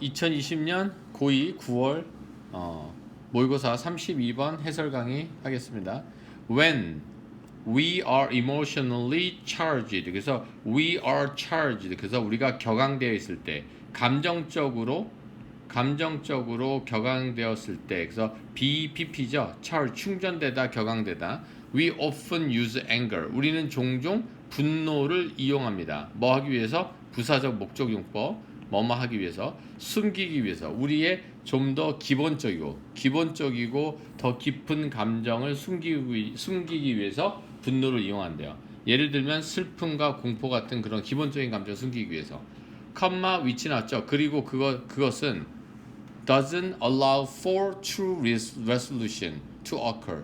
2020년 고2 9월 어, 모의고사 32번 해설 강의 하겠습니다. When we are emotionally charged. 그래서 we are charged. 그래서 우리가 격앙되어 있을 때 감정적으로 감정적으로 격앙되었을 때 그래서 BPP죠. charge 충전되다 격앙되다. We often use anger. 우리는 종종 분노를 이용합니다. 뭐 하기 위해서? 부사적 목적 용법. 뭐뭐 하기 위해서 숨기기 위해서 우리의 좀 더 기본적이고 기본적이고 더 깊은 감정을 숨기기, 숨기기 위해서 분노를 이용한대요. 예를 들면 슬픔과 공포 같은 그런 기본적인 감정을 숨기기 위해서 컴마 위치 나왔죠. 그리고 그거 그것은 doesn't allow for true res- resolution to occur.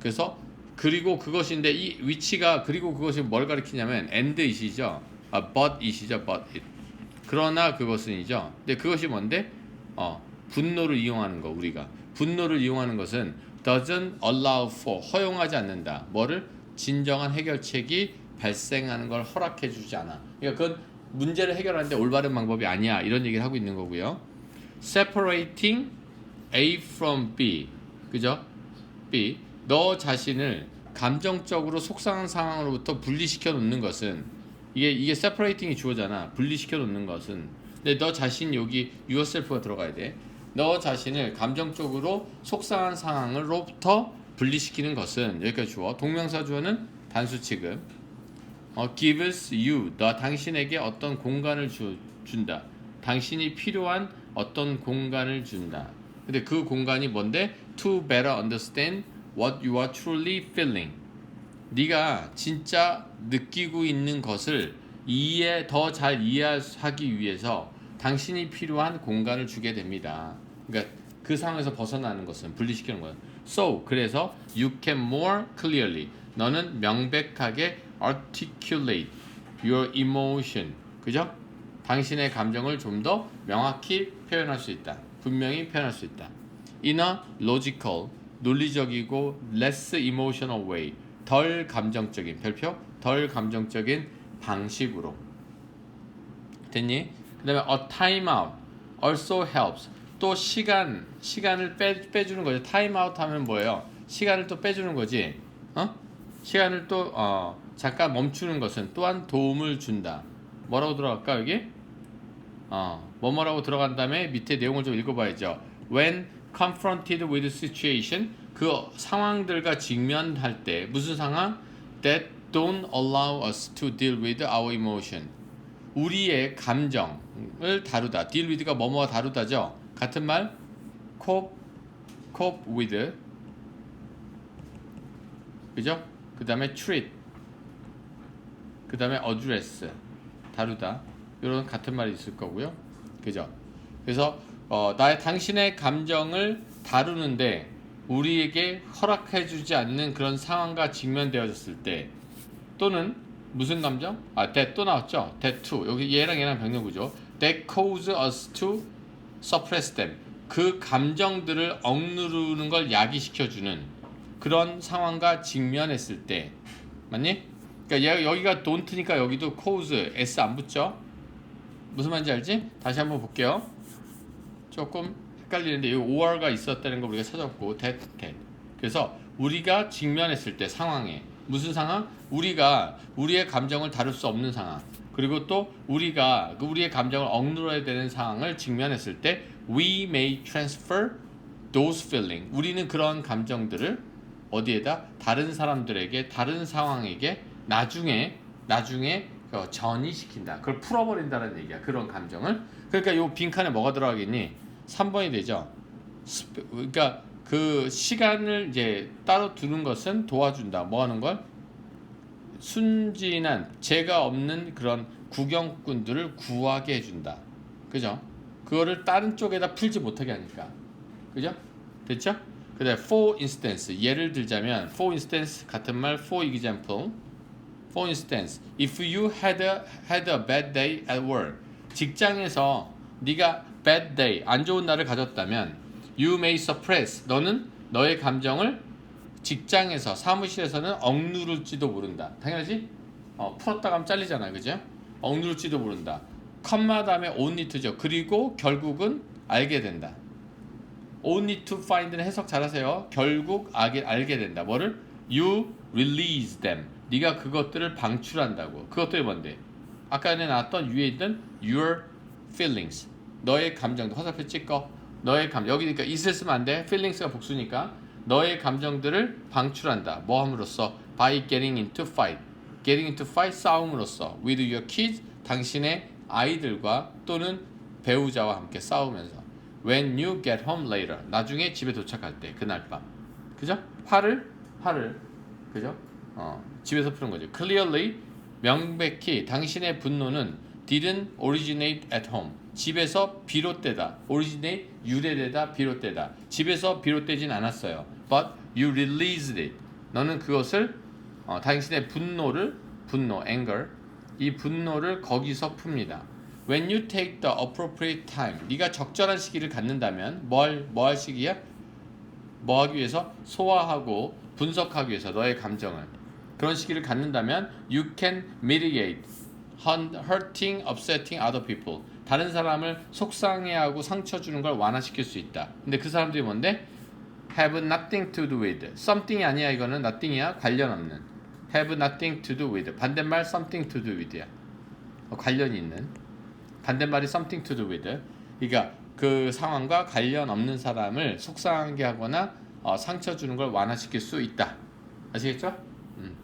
그래서 그리고 그것인데 이 위치가 그리고 그것이 뭘 가리키냐면 and it이죠. 아 but it이죠. but it. 그러나 그것은이죠. 근데 그것이 뭔데? 어, 분노를 이용하는 거 우리가 분노를 이용하는 것은 doesn't allow for 허용하지 않는다. 뭐를 진정한 해결책이 발생하는 걸 허락해 주지 않아. 그러니까 그건 문제를 해결하는데 올바른 방법이 아니야. 이런 얘기를 하고 있는 거고요. separating A from B. 그죠? B. 너 자신을 감정적으로 속상한 상황으로부터 분리시켜 놓는 것은 이게 이게 separating이 주어잖아. 분리시켜 놓는 것은 근데 너 자신 여기 yourself가 들어가야 돼. 너 자신을 감정적으로 속상한 상황으로부터 분리시키는 것은 여기까지 주어. 동명사 주어는 단수 취급. 어, gives you 너 당신에게 어떤 공간을 주, 준다. 당신이 필요한 어떤 공간을 준다. 근데 그 공간이 뭔데? To better understand what you are truly feeling. 네가 진짜 느끼고 있는 것을 이해 더 잘 이해하기 위해서 당신이 필요한 공간을 주게 됩니다. 그러니까 그 상황에서 벗어나는 것은 분리시키는 거예요. So 그래서 you can more clearly 너는 명백하게 articulate your emotion 그죠? 당신의 감정을 좀 더 명확히 표현할 수 있다. 분명히 표현할 수 있다. In a logical 논리적이고 less emotional way 덜 감정적인 별표 덜 감정적인 방식으로 됐니? 그 다음에 a time out also helps 또 시간 시간을 빼 빼주는 거죠. time out 하면 뭐예요? 시간을 또 빼주는 거지. 어? 시간을 또 어, 잠깐 멈추는 것은 또한 도움을 준다. 뭐라고 들어갈까 여기? 어, 뭐뭐라고 들어간 다음에 밑에 내용을 좀 읽어봐야죠. When confronted with situation, 그 상황들과 직면할 때 무슨 상황? That don't allow us to deal with our emotion. 우리의 감정을 다루다. deal with가 뭐뭐와 다루다죠. 같은 말? cope, cope with. 그죠? 그 다음에 treat. 그 다음에 address. 다루다. 이런 같은 말이 있을 거고요. 그죠? 그래서 어, 나의 당신의 감정을 다루는데 우리에게 허락해주지 않는 그런 상황과 직면되어졌을 때 또는 무슨 감정? 아, that 또 나왔죠. that too. 여기 얘랑 얘랑 병렬구죠. that cause us to suppress them. 그 감정들을 억누르는 걸 야기시켜주는 그런 상황과 직면했을 때 맞니? 그러니까 얘, 여기가 don't니까 여기도 cause s 안 붙죠? 무슨 말인지 알지? 다시 한번 볼게요. 조금 헷갈리는데 여기 or가 있었다는 걸 우리가 찾았고 that, that. 그래서 우리가 직면했을 때 상황에 무슨 상황? 우리가 우리의 감정을 다룰 수 없는 상황. 그리고 또 우리가 그 우리의 감정을 억누러야 되는 상황을 직면했을 때 we may transfer those feeling. 우리는 그런 감정들을 어디에다 다른 사람들에게 다른 상황에게 나중에 나중에 어, 전이시킨다. 그걸 풀어버린다는 얘기야. 그런 감정을. 그러니까 요 빈칸에 뭐가 들어가겠니? 3번이 되죠. 그러니까 그 시간을 이제 따로 두는 것은 도와준다. 뭐 하는 걸? 순진한 죄가 없는 그런 구경꾼들을 구하게 해준다. 그죠? 그거를 다른 쪽에다 풀지 못하게 하니까. 그죠? 됐죠? 그다음 for instance 예를 들자면 for instance 같은 말 for example For instance, if you had a, had a bad day at work, 직장에서 네가 bad day, 안 좋은 날을 가졌다면, you may suppress, 너는 너의 감정을 직장에서 사무실에서는 억누를지도 모른다. 당연하지? 어, 풀었다 가면 잘리잖아, 그죠? 억누를지도 모른다. 컴마 다음에 only to죠. 그리고 결국은 알게 된다. only to find는 해석 잘하세요. 결국 알게, 알게 된다. 뭐를? You release them. 네가 그것들을 방출한다고. 그것들이 뭔데? 아까 전에 나왔던 위에 있던 your feelings. 너의 감정들 화살표 찍어. 너의 감 여기니까 있을 쓰면 안 돼. feelings가 복수니까 너의 감정들을 방출한다. 뭐 함으로써? by getting into fight. getting into fight 싸움으로써 with your kids 당신의 아이들과 또는 배우자와 함께 싸우면서 when you get home later 나중에 집에 도착할 때 그날 밤 그죠? 화를 화를 그죠? 어, 집에서 푸는 거죠. clearly 명백히 당신의 분노는 didn't originate at home 집에서 비롯되다 originate 유래되다 비롯되다 집에서 비롯되진 않았어요. but you released it 너는 그것을 어, 당신의 분노를 분노 anger 이 분노를 거기서 풉니다. When you take the appropriate time, 네가 적절한 시기를 갖는다면 뭘 뭐 할 시기야? 뭐 하기 위해서 소화하고 분석하기 위해서 너의 감정을 그런 시기를 갖는다면 you can mitigate hurting, upsetting other people. 다른 사람을 속상해하고 상처 주는 걸 완화시킬 수 있다. 근데 그 사람들이 뭔데? have nothing to do with. something이 아니야 이거는 nothing이야 관련 없는. have nothing to do with. 반대말 something to do with야. 어, 관련이 있는. 반대말이 something to do with. 그러니까 그 상황과 관련 없는 사람을 속상하게 하거나 어, 상처 주는 걸 완화시킬 수 있다. 아시겠죠? 음.